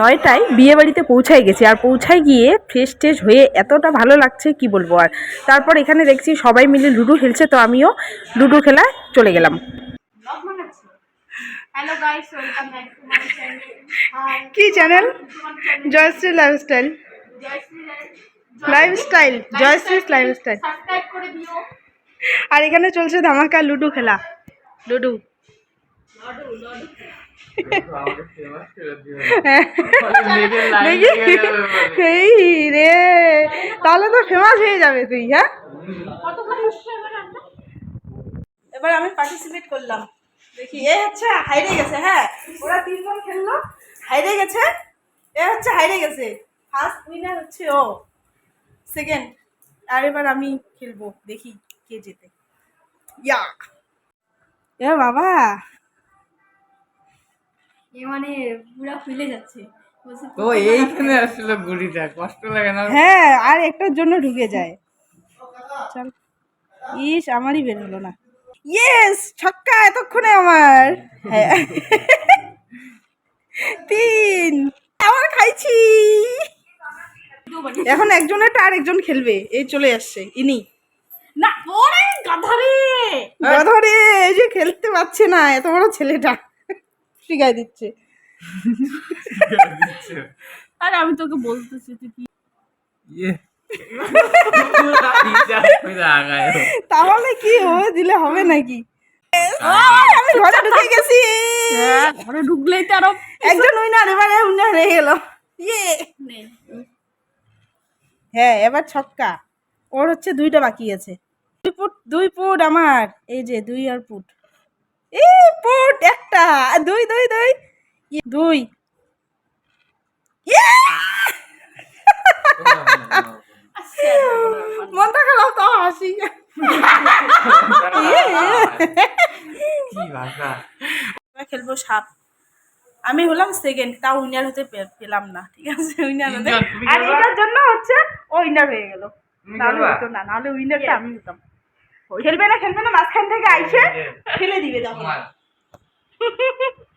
নয়টায় বিয়ে বাড়িতে পৌঁছায় গেছি আর পৌঁছায় গিয়ে ফ্রেশ ট্রেশ হয়ে এতটা ভালো লাগছে কি বলব আর। তারপর এখানে দেখছি সবাই মিলে লুডো খেলছে তো আমিও লুডো খেলায় চলে গেলাম। কি channel Jayshree lifestyle lifestyle Jayshree lifestyle subscribe করে দিও। আর এখানে চলছে ধামাকা লুডো খেলা। লুডো। এই রে তাহলে তো ফেমাস হয়ে যাবে তুই হ্যাঁ এবার আমি পার্টিসিপেট করলাম। দেখি, এ হচ্ছে হাইরে গেছে হ্যাঁ। ওরা তিনজন খেললো, হাইরে গেছে, এ হচ্ছে হাইরে গেছে। ফার্স্ট উইনার হচ্ছে ও। সেকেন্ড আর এবার আমি খেলব, দেখি কে জেতে। ইয়া এ বাবা এ মানে পুরো ফুলে যাচ্ছে। ও এইখানে আসলে গুড়িটা কষ্ট লাগে না? হ্যাঁ আর একটার জন্য ঢুকে যায়। চল। ইস আমারই বের হলো না। ইয়েস ছক্কা এতক্ষণে আমার। হ্যাঁ। তিন। আমার খাইছি। এখন একজনের আর একজন খেলবে। এই চলে আসছে ইনি। না ওরে গাধারে! ধরে এই যে খেলতে পারছে না এত বড় ছেলেটা। শিখাই দিচ্ছে। আরে আমি তোকে বলতেছি তুই কি ইয়ে। তাহলে কি হয়ে দিলে হবে নাকি? আমি ঘরে ঢুকে গেছি। ঘরে ঢুকলেই তো আরও একজন উইনার এবারে উইনার হয়ে গেল। ইয়ে। হ্যাঁ এবার ছক্কা। ওর হচ্ছে দুইটা বাকি আছে। দুই ফুট দুই ফুট আমার। এই যে দুই আর ফুট। এই ফুট একটা। দুই দুই দুই। ইয়ে, দুই। ইয়ে! মনটা খারাপ তাও হাসি। এবার খেলব সাপ। আমি হলাম সেকেন্ড তাও উইনার হতে পে- পেলাম না ঠিক আছে? উইনার হতে আর? এটার জন্য হচ্ছে ও উইনার হয়ে গেল। খেলবা? হতো না নাহলে উইনারটা আমি হতাম। খেলবে না খেলবে না মাঝখান থেকে আইসে ফেলে দিবে তখন